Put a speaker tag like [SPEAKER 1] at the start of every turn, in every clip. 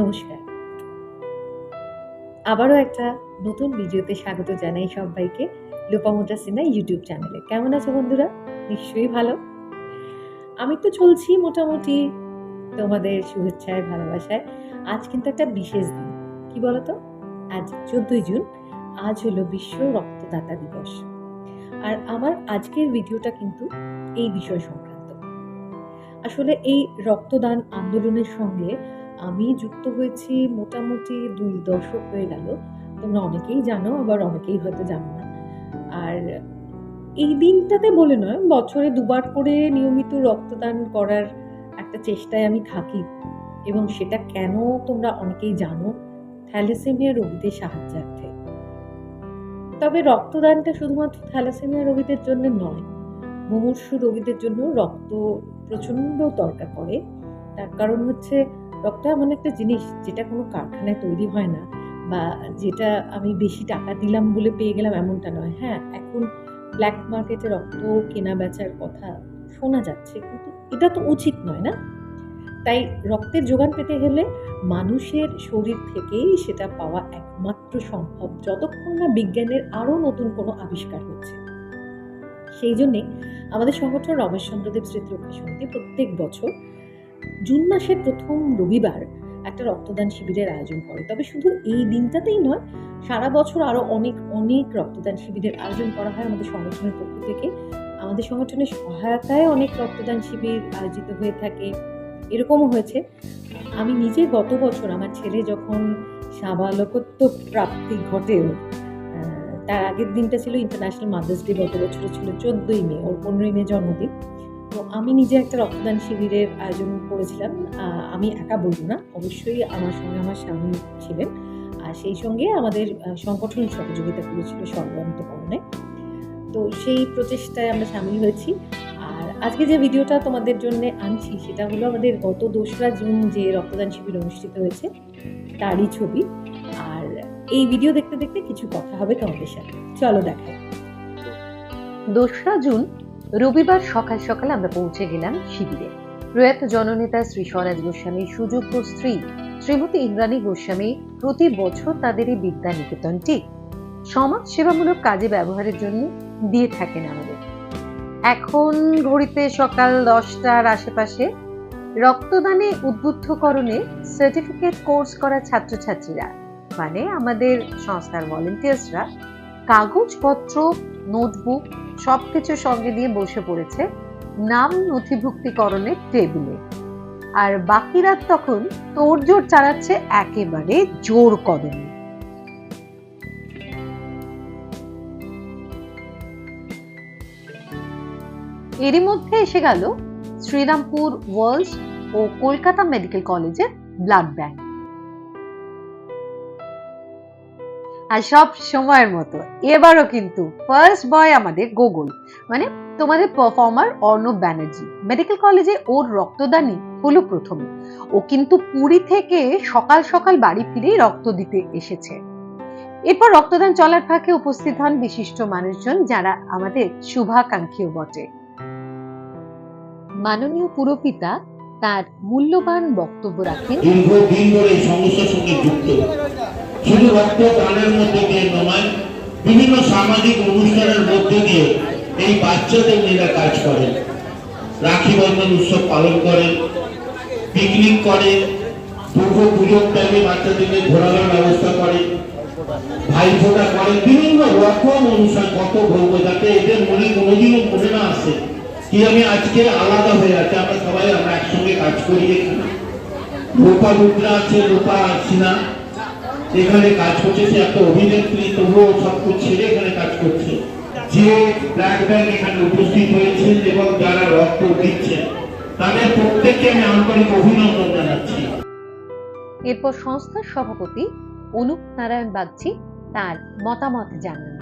[SPEAKER 1] নমস্কার আবারও একটা নতুন ভিডিওতে স্বাগত জানাই সবাইকে লোপামুদ্রা সিনহা ইউটিউব চ্যানেলে কেমন আছো বন্ধুরা নিশ্চয়ই ভালো আমি তো চলছি মোটামুটি তোমাদের শুভেচ্ছায় ভালোবাসায় আজ কিন্তু একটা বিশেষ দিন কি বলতো আজ চোদ্দই জুন আজ হলো বিশ্ব রক্তদাতা দিবস আর আমার আজকের ভিডিওটা কিন্তু এই বিষয় সংক্রান্ত আসলে এই রক্তদান আন্দোলনের সঙ্গে আমি যুক্ত হয়েছি মোটামুটি দুই দশক হয়ে গেল তোমরা অনেকেই জানো আবার অনেকেই হয়তো জানো না আর এই দিনটাতে বলে নয় বছরে দুবার করে নিয়মিত রক্তদান করার একটা চেষ্টায় আমি থাকি এবং সেটা কেন তোমরা অনেকেই জানো থ্যালাসেমিয়া রোগীদের সাহায্যার্থে তবে রক্তদানটা শুধুমাত্র থ্যালাসেমিয়া রোগীদের জন্য নয় মুমূর্ষু রোগীদের জন্য রক্ত প্রচণ্ড দরকার পড়ে তার কারণ হচ্ছে রক্তটা এমন একটা জিনিস যেটা কোনো কারখানায় তৈরি হয় না বা যেটা আমি বেশি টাকা দিলাম বলে পেয়ে গেলাম এমনটা নয় হ্যাঁ এখন ব্ল্যাক মার্কেটে রক্ত কেনা বেচার কথা শোনা যাচ্ছে কিন্তু এটা তো উচিত নয় না তাই রক্তের যোগান পেতে হলে মানুষের শরীর থেকেই সেটা পাওয়া একমাত্র সম্ভব যতক্ষণ না বিজ্ঞানের আরও নতুন কোনো আবিষ্কার হচ্ছে সেই জন্যে আমাদের সংগঠন রমেশচন্দ্রদেব স্মৃতিরক্ষা সমিতি প্রত্যেক বছর জুন মাসের প্রথম রবিবার একটা রক্তদান শিবিরের আয়োজন করে তবে শুধু এই দিনটাতেই নয় সারা বছর আরও অনেক অনেক রক্তদান শিবিরের আয়োজন করা হয় আমাদের সংগঠনের পক্ষ থেকে আমাদের সংগঠনের সহায়তায় অনেক রক্তদান শিবির আয়োজিত হয়ে থাকে এরকমও হয়েছে আমি নিজে গত বছর আমার ছেলে যখন সাবালকত্ব প্রাপ্তি ঘটে তার আগের দিনটা ছিল ইন্টারন্যাশনাল মাদার্স ডে গত বছর ছিল চোদ্দোই মে ওর পনেরোই মে জন্মদিন তো আমি নিজে একটা রক্তদান শিবিরের আয়োজন করেছিলাম আমি একা বলবো না অবশ্যই আমার সঙ্গে আমার স্বামী ছিলেন আর সেই সঙ্গে আমাদের সংগঠন সহযোগিতা করেছিল সর্বান্তকরণে তো সেই প্রচেষ্টায় আমরা সামিল হয়েছি আর আজকে যে ভিডিওটা তোমাদের জন্য আনছি সেটা হলো আমাদের গত দোসরা জুন যে রক্তদান শিবির অনুষ্ঠিত হয়েছে তারই ছবি আর এই ভিডিও দেখতে দেখতে কিছু কথা হবে তোমাদের সাথে চলো দেখায় দোসরা জুন রবিবার সকাল সকাল আমরা পৌঁছে গেলাম শিবিরে প্রয়াত জননেতা শ্রী স্বরাজ গোস্বামী সুযোগ্য স্ত্রী শ্রীমতী ইন্দ্রাণী গোস্বামী প্রতি বছর তাদের এই বিদ্যা নিকেতনটি সমাজ সেবামূলক কাজে ব্যবহারের জন্য দিয়ে থাকেন আমাদের এখন ঘড়িতে সকাল দশটার আশেপাশে রক্তদানে উদ্বুদ্ধকরণে সার্টিফিকেট কোর্স করা ছাত্রছাত্রীরা মানে আমাদের সংস্থার ভলেন্টিয়ার্সরা কাগজপত্র নোটবুক সব কিছু সঙ্গে নিয়ে বসে পড়েছে নাম নথিভুক্তিকরণের টেবিলে আর বাকিরা তখন তোড়জোড় চালাচ্ছে একেবারে জোর কদমে এরই মধ্যে এসে গেল শ্রীরামপুর ওয়ার্ল্ড ও কলকাতা মেডিকেল কলেজের ব্লাড ব্যাংক আর সব সময়ের মতো এবারও কিন্তু ফার্স্ট বয় আমাদের গুগল মানে তোমাদের পারফর্মার অর্ণব ব্যানার্জি মেডিকেল কলেজে ওর রক্তদানই হলো প্রথম ও কিন্তু পুরী থেকে সকাল সকাল বাড়ি ফিরেই রক্ত দিতে এসেছে এরপর রক্তদান চলার ফাঁকে উপস্থিত হন বিশিষ্ট মানুষজন যারা আমাদের শুভাকাঙ্ক্ষীও বটে মাননীয় পুরপিতা তার মূল্যবান বক্তব্য রাখেন
[SPEAKER 2] সেই রক্ত প্রাণের মধ্যে দিয়ে নমায় বিভিন্ন সামাজিক অনুষ্ঠানের মধ্যে দিয়ে এই বাচ্চাদের মেয়েরা কাজ করে রাখি বন্ধন উৎসব পালন করে পিকনিক করে দুর্গো পুজোর টাইমে বাচ্চাদেরকে ঘোরানোর ব্যবস্থা করে ভাইফোঁটা করে বিভিন্ন রকম অনুষ্ঠান কত ভোগ যাতে এদের মনে কোনোদিনও মনে না আসে কি আমি আজকে আলাদা হয়ে আছে আমরা সবাই আমরা একসঙ্গে কাজ করি এখানে রূপা রুদ্রা আছে রূপা না যেখানে কাজ করছে সে একটা অভিনেত্রী তবুও সব ছেড়ে এখানে কাজ করছে যে ব্ল্যাক ব্যাংক এখানে উপস্থিত হয়েছে এবং যারা রক্ত দিচ্ছে তাদের প্রত্যেককে আমি আন্তরিক অভিনন্দন জানাচ্ছি
[SPEAKER 1] এরপর সংস্থার সভাপতি অনুপ নারায়ণ বাগচি তার মতামত জানান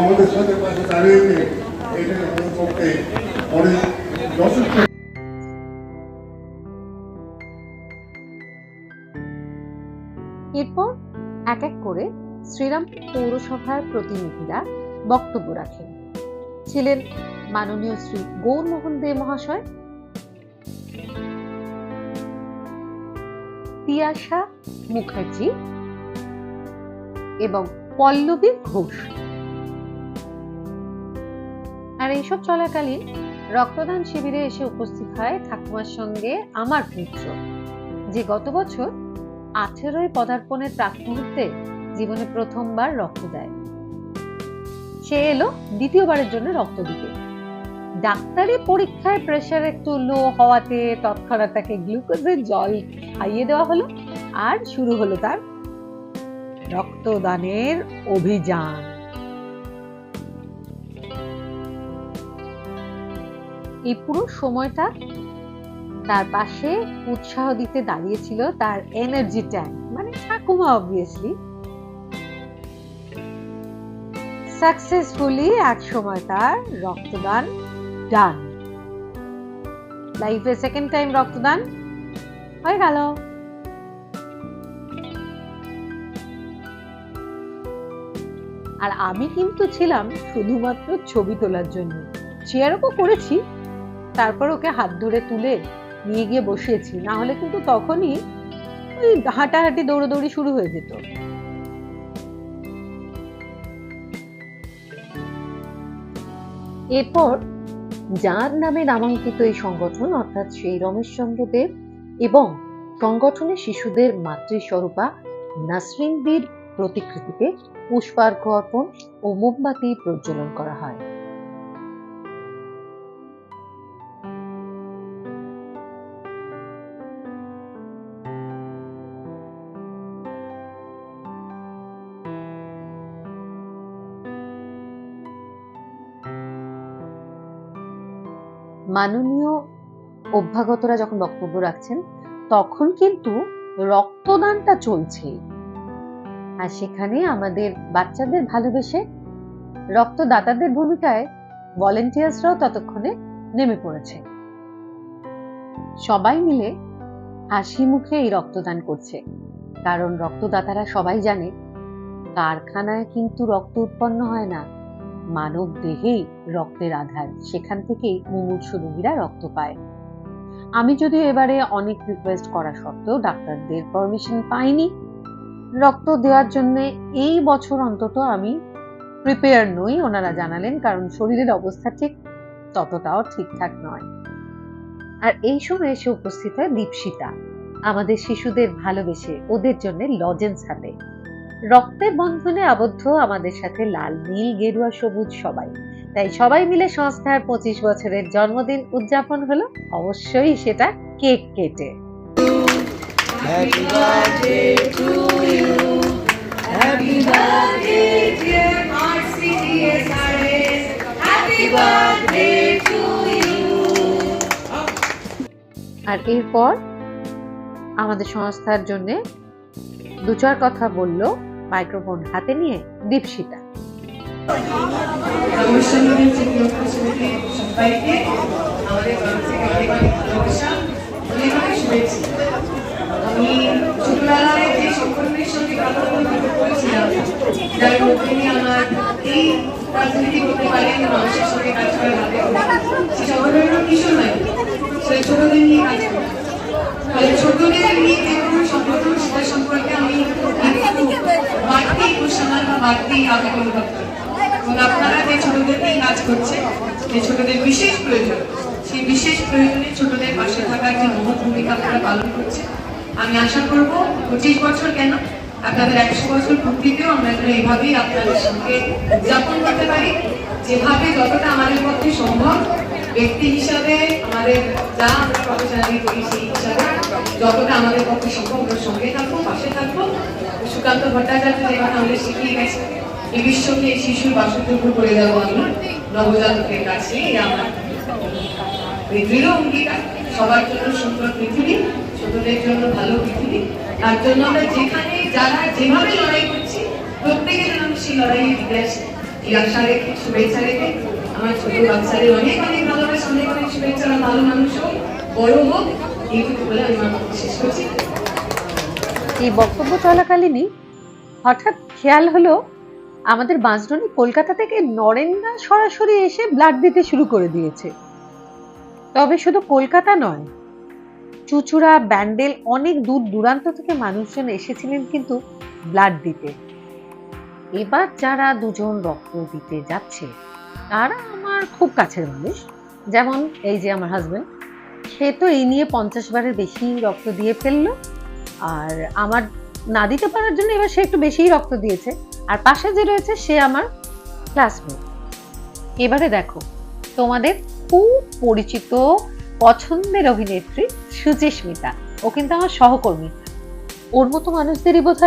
[SPEAKER 1] আমাদের সাথে পাশে দাঁড়িয়ে করে শ্রীরাম পৌরসভার প্রতিনিধিরা বক্তব্য রাখেন ছিলেন মাননীয় শ্রী গৌরমোহন দে মহাশয় তিয়াশা মুখার্জি এবং পল্লবী ঘোষ আর এইসব চলাকালীন রক্তদান শিবিরে এসে উপস্থিত হয় ঠাকুমার সঙ্গে আমার পুত্র যে গত বছর আঠেরোই পদার্পণের প্রাক মুহূর্তে জীবনে প্রথমবার রক্ত দেয় সে এলো দ্বিতীয়বারের জন্য রক্ত দিতে ডাক্তারি পরীক্ষায় প্রেশার একটু লো হওয়াতে তৎক্ষণাৎ তাকে গ্লুকোজের জল খাইয়ে দেওয়া হলো আর শুরু হলো তার রক্তদানের অভিযান এই পুরো সময়টা তার পাশে উৎসাহ দিতে দাঁড়িয়েছিল তার এনার্জি ট্যাঙ্ক মানে ঠাকুমা অবভিয়াসলি সাকসেসফুলি সময় তার রক্তদান ডান লাইফে সেকেন্ড টাইম রক্তদান হয়ে গেল আর আমি কিন্তু ছিলাম শুধুমাত্র ছবি তোলার জন্য চেয়ার করেছি তারপর ওকে হাত ধরে তুলে নিয়ে গিয়ে বসিয়েছি না হলে কিন্তু তখনই ওই হাঁটাহাঁটি দৌড়োদৌড়ি শুরু হয়ে যেত এরপর যার নামে নামাঙ্কিত এই সংগঠন অর্থাৎ সেই রমেশচন্দ্র দেব এবং সংগঠনের শিশুদের মাতৃস্বরূপা নাসরিন বীর প্রতিকৃতিতে পুষ্পার্ঘ অর্পণ ও মোমবাতি প্রজ্বলন করা হয় মাননীয় অভ্যাগতরা যখন বক্তব্য রাখছেন তখন কিন্তু রক্তদানটা চলছে আর সেখানে আমাদের বাচ্চাদের ভালোবেসে রক্তদাতাদের ভূমিকায় ভলেন্টিয়ার্সরাও ততক্ষণে নেমে পড়েছে সবাই মিলে হাসি মুখে এই রক্তদান করছে কারণ রক্তদাতারা সবাই জানে কারখানায় কিন্তু রক্ত উৎপন্ন হয় না মানব দেহেই রক্তের আধার সেখান থেকেই মুমূর্ষ রোগীরা রক্ত পায় আমি যদি এবারে অনেক রিকোয়েস্ট করা সত্ত্বেও ডাক্তারদের পারমিশন পাইনি রক্ত দেওয়ার জন্য এই বছর অন্তত আমি প্রিপেয়ার নই ওনারা জানালেন কারণ শরীরের অবস্থা ঠিক ততটাও ঠিকঠাক নয় আর এই সময় এসে উপস্থিত হয় দীপশিতা আমাদের শিশুদের ভালোবেসে ওদের জন্য লজেন্স হাতে রক্তের বন্ধনে আবদ্ধ আমাদের সাথে লাল নীল গেরুয়া সবুজ সবাই তাই সবাই মিলে সংস্থার পঁচিশ বছরের জন্মদিন উদযাপন হলো অবশ্যই সেটা কেক কেটে আর এরপর আমাদের সংস্থার জন্যে দু চার কথা বলল মাইক্রোফোন হাতে নিয়ে দীপশিতা আমি ছোটদের নিয়ে বাড়তি ইমোশনাল বা বাড়তি আবেগ অনুভব করে আপনারা যে ছোটদের নিয়ে কাজ করছে যে ছোটদের বিশেষ প্রয়োজন সেই বিশেষ প্রয়োজনে ছোটদের পাশে থাকা একটি মহৎ ভূমিকা আপনারা পালন করছে আমি আশা করব পঁচিশ বছর কেন আপনাদের একশো বছর পূর্তিতেও আমরা যেন এইভাবেই আপনাদের সঙ্গে উদযাপন করতে পারি যেভাবে যতটা আমাদের পক্ষে সম্ভব ব্যক্তি হিসাবে আমাদের যা আমরা প্রফেশনালি করি সেই হিসাবে যতটা আমাদের পক্ষে সম্ভব ওর সঙ্গে থাকবো পাশে থাকবো সুকান্ত ভট্টাচার্য যেখানে আমাদের শিখিয়ে গেছে এই বিশ্বকে শিশুর বাসযোগ্য করে দেবো আমি নবজাতকের কাছে আমার এই দৃঢ় অঙ্গীকার সবার জন্য সুন্দর পৃথিবী ছোটদের জন্য ভালো পৃথিবী তার জন্য আমরা যেখানে যারা যেভাবে লড়াই করছি প্রত্যেকে যেন সেই লড়াইয়ে ফিরে আসি আশা রেখে শুভেচ্ছা রেখে আমার ছোট বাচ্চাদের অনেক অনেক ভালোবাসা অনেক অনেক শুভেচ্ছা ভালো মানুষ হোক বড় হোক এইটুকু বলে আমি আমার শেষ করছি এই বক্তব্য চলাকালীনই হঠাৎ খেয়াল হলো আমাদের বাঁশডনি কলকাতা থেকে নরেন্দ্রা সরাসরি এসে ব্লাড দিতে শুরু করে দিয়েছে তবে শুধু কলকাতা নয় চুচুড়া ব্যান্ডেল অনেক দূর দূরান্ত থেকে মানুষজন এসেছিলেন কিন্তু ব্লাড দিতে এবার যারা দুজন রক্ত দিতে যাচ্ছে তারা আমার খুব কাছের মানুষ যেমন এই যে আমার হাজব্যান্ড সে তো এই নিয়ে পঞ্চাশ বারের বেশি রক্ত দিয়ে ফেললো আর আমার না দিতে পারার জন্য এবার সে একটু বেশিই রক্ত দিয়েছে আর পাশে যে রয়েছে সে আমার ক্লাসমেট এবারে দেখো তোমাদের খুব পরিচিত পছন্দের অভিনেত্রী সুচিস্মিতা ও কিন্তু আমার সহকর্মী ওর মতো মানুষদেরই বোধ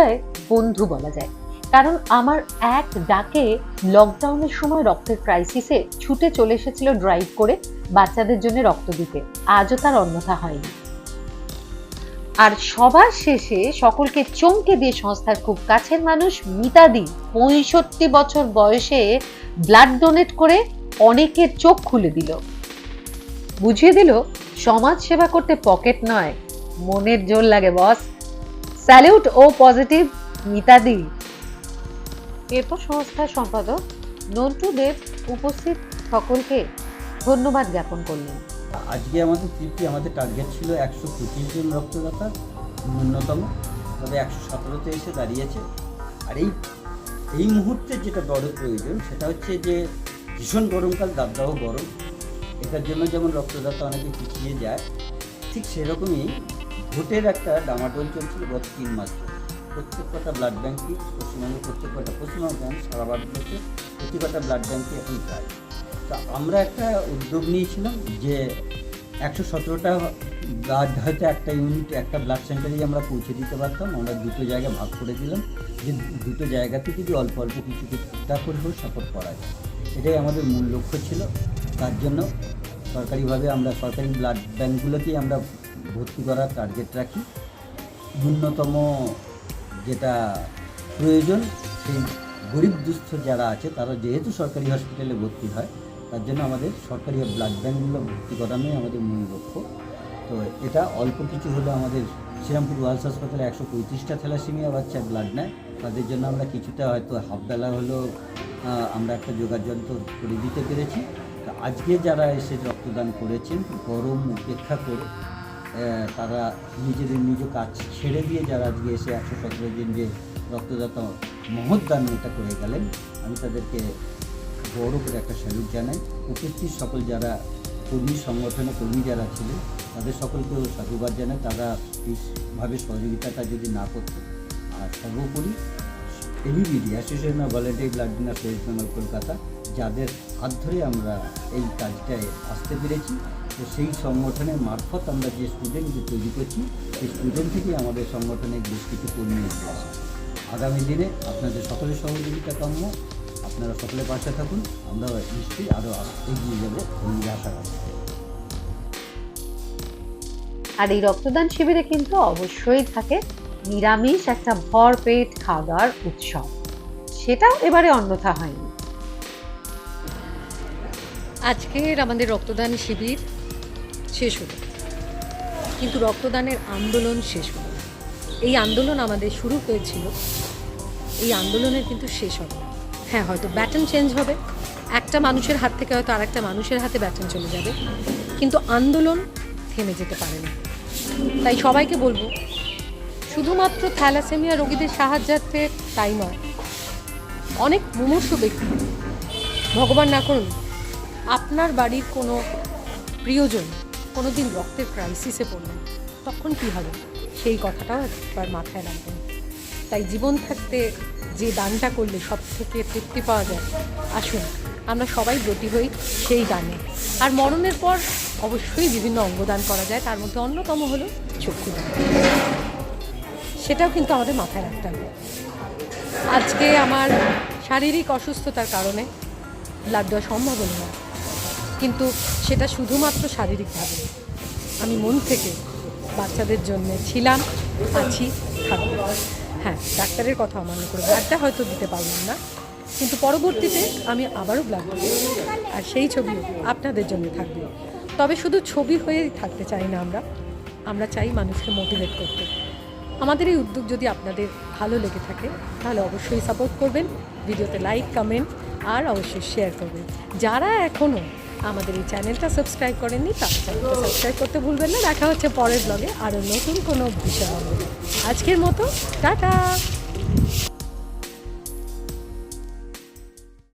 [SPEAKER 1] বন্ধু বলা যায় কারণ আমার এক ডাকে লকডাউনের সময় রক্তের ক্রাইসিসে ছুটে চলে এসেছিল ড্রাইভ করে বাচ্চাদের জন্য রক্ত দিতে আজও তার অন্যথা হয়নি আর সবার শেষে সকলকে চমকে দিয়ে সংস্থার খুব কাছের মানুষ মিতাদি পঁয়ষট্টি বছর বয়সে ব্লাড ডোনেট করে অনেকের চোখ খুলে দিল বুঝিয়ে দিল সমাজ সেবা করতে পকেট নয় মনের জোর লাগে বস স্যালিউট ও পজিটিভ মিতাদি এরপর সংস্থার সম্পাদক নন্টু দেব উপস্থিত সকলকে ধন্যবাদ জ্ঞাপন করলেন
[SPEAKER 2] আজকে আমাদের তৃপ্তি আমাদের টার্গেট ছিল একশো পঁচিশ জন রক্তদাতা ন্যূনতম তবে একশো সতেরোতে এসে দাঁড়িয়েছে আর এই এই মুহূর্তে যেটা বড় প্রয়োজন সেটা হচ্ছে যে ভীষণ গরমকাল দাবদাহ গরম এটার জন্য যেমন রক্তদাতা অনেকে পিছিয়ে যায় ঠিক সেরকমই ভোটের একটা ডামাডোল চলছিল গত তিন মাস প্রত্যেক কটা ব্লাড ব্যাঙ্কই পশ্চিমবঙ্গের প্রত্যেক কটা পশ্চিমবঙ্গ ব্যাঙ্ক সারা ভারতবর্ষে প্রতি কটা ব্লাড ব্যাঙ্কই এখন প্রায় তা আমরা একটা উদ্যোগ নিয়েছিলাম যে একশো সতেরোটা গাছ হয়তো একটা ইউনিট একটা ব্লাড সেন্টারেই আমরা পৌঁছে দিতে পারতাম আমরা দুটো জায়গা ভাগ করে দিলাম যে দুটো জায়গাতে যদি অল্প অল্প কিছু করে হোক সাপোর্ট করা যায় এটাই আমাদের মূল লক্ষ্য ছিল তার জন্য সরকারিভাবে আমরা সরকারি ব্লাড ব্যাঙ্কগুলোকেই আমরা ভর্তি করার টার্গেট রাখি ন্যূনতম যেটা প্রয়োজন সেই গরিব দুস্থ যারা আছে তারা যেহেতু সরকারি হসপিটালে ভর্তি হয় তার জন্য আমাদের সরকারি ব্লাড ব্যাঙ্কগুলো ভর্তি করানোই আমাদের মূল লক্ষ্য তো এটা অল্প কিছু হলে আমাদের শ্রীরামপুর ওয়ার্লস হাসপাতালে একশো পঁয়ত্রিশটা থ্যালাসিমিয়া বাচ্চা ব্লাড নেয় তাদের জন্য আমরা কিছুটা হয়তো হাফ বেলা হলেও আমরা একটা যোগাযন্ত্র করে দিতে পেরেছি তো আজকে যারা এসে রক্তদান করেছেন গরম উপেক্ষা করে তারা নিজেদের নিজ কাজ ছেড়ে দিয়ে যারা আজকে এসে একশো সতেরো দিন যে রক্তদাতা মহৎদান এটা করে গেলেন আমি তাদেরকে বড় করে একটা স্যালুট জানাই উপস্থিত সকল যারা কর্মী সংগঠনে কর্মী যারা ছিলেন তাদের সকলকেও সাধুবাদ জানাই তারা এইভাবে সহযোগিতাটা যদি না করত আর সর্বোপরি ABBD association of voluntary blood donor West Bengal Kolkata যাদের হাত ধরে আমরা এই কাজটায় আসতে পেরেছি তো সেই সংগঠনের মারফত আমরা যে স্টুডেন্টকে তৈরি করছি সেই স্টুডেন্ট থেকেই আমাদের সংগঠনের বেশ কিছু কর্মী আগামী দিনে আপনাদের সকলের সহযোগিতা কাম্য আপনারা সকলে বাঁচা থাকুন আমরা নিশ্চয়ই আরও এগিয়ে যাব আশা রাখছি
[SPEAKER 1] আর এই রক্তদান শিবিরে কিন্তু অবশ্যই থাকে নিরামিষ একটা ভরপেট খাওয়া দাওয়ার উৎসব সেটাও এবারে অন্যথা হয়নি আজকের আমাদের রক্তদান শিবির শেষ হলো কিন্তু রক্তদানের আন্দোলন শেষ হলো এই আন্দোলন আমাদের শুরু হয়েছিল এই আন্দোলনের কিন্তু শেষ হবে হ্যাঁ হয়তো ব্যাটন চেঞ্জ হবে একটা মানুষের হাত থেকে হয়তো আর একটা মানুষের হাতে ব্যাটন চলে যাবে কিন্তু আন্দোলন থেমে যেতে পারে না তাই সবাইকে বলবো শুধুমাত্র থ্যালাসেমিয়া রোগীদের সাহায্যার্থে তাই নয় অনেক মুমূর্ষ ব্যক্তি ভগবান না করুন আপনার বাড়ির কোনো প্রিয়জন কোনো দিন রক্তের ক্রাইসিসে পড়লেন তখন কী হবে সেই কথাটাও একবার মাথায় রাখবেন তাই জীবন থাকতে যে দানটা করলে সব থেকে তৃপ্তি পাওয়া যায় আসুন আমরা সবাই ব্রতী হই সেই দানে আর মরণের পর অবশ্যই বিভিন্ন অঙ্গদান করা যায় তার মধ্যে অন্যতম হলো চক্ষুদান সেটাও কিন্তু আমাদের মাথায় রাখতে হবে আজকে আমার শারীরিক অসুস্থতার কারণে ব্লাড দেওয়া সম্ভব হল না কিন্তু সেটা শুধুমাত্র শারীরিকভাবে আমি মন থেকে বাচ্চাদের জন্য ছিলাম আছি থাকবো হ্যাঁ ডাক্তারের কথা অমান্য করে ব্লাডটা হয়তো দিতে পারলাম না কিন্তু পরবর্তীতে আমি আবারও ব্লাড দেবো আর সেই ছবি আপনাদের জন্য থাকবে তবে শুধু ছবি হয়েই থাকতে চাই না আমরা আমরা চাই মানুষকে মোটিভেট করতে আমাদের এই উদ্যোগ যদি আপনাদের ভালো লেগে থাকে তাহলে অবশ্যই সাপোর্ট করবেন ভিডিওতে লাইক কমেন্ট আর অবশ্যই শেয়ার করবেন যারা এখনও আমাদের এই চ্যানেলটা সাবস্ক্রাইব করেননি তার চ্যানেলটা সাবস্ক্রাইব করতে ভুলবেন না দেখা হচ্ছে পরের ব্লগে আরও নতুন কোনো বিষয় হবে আজকের মতো টাটা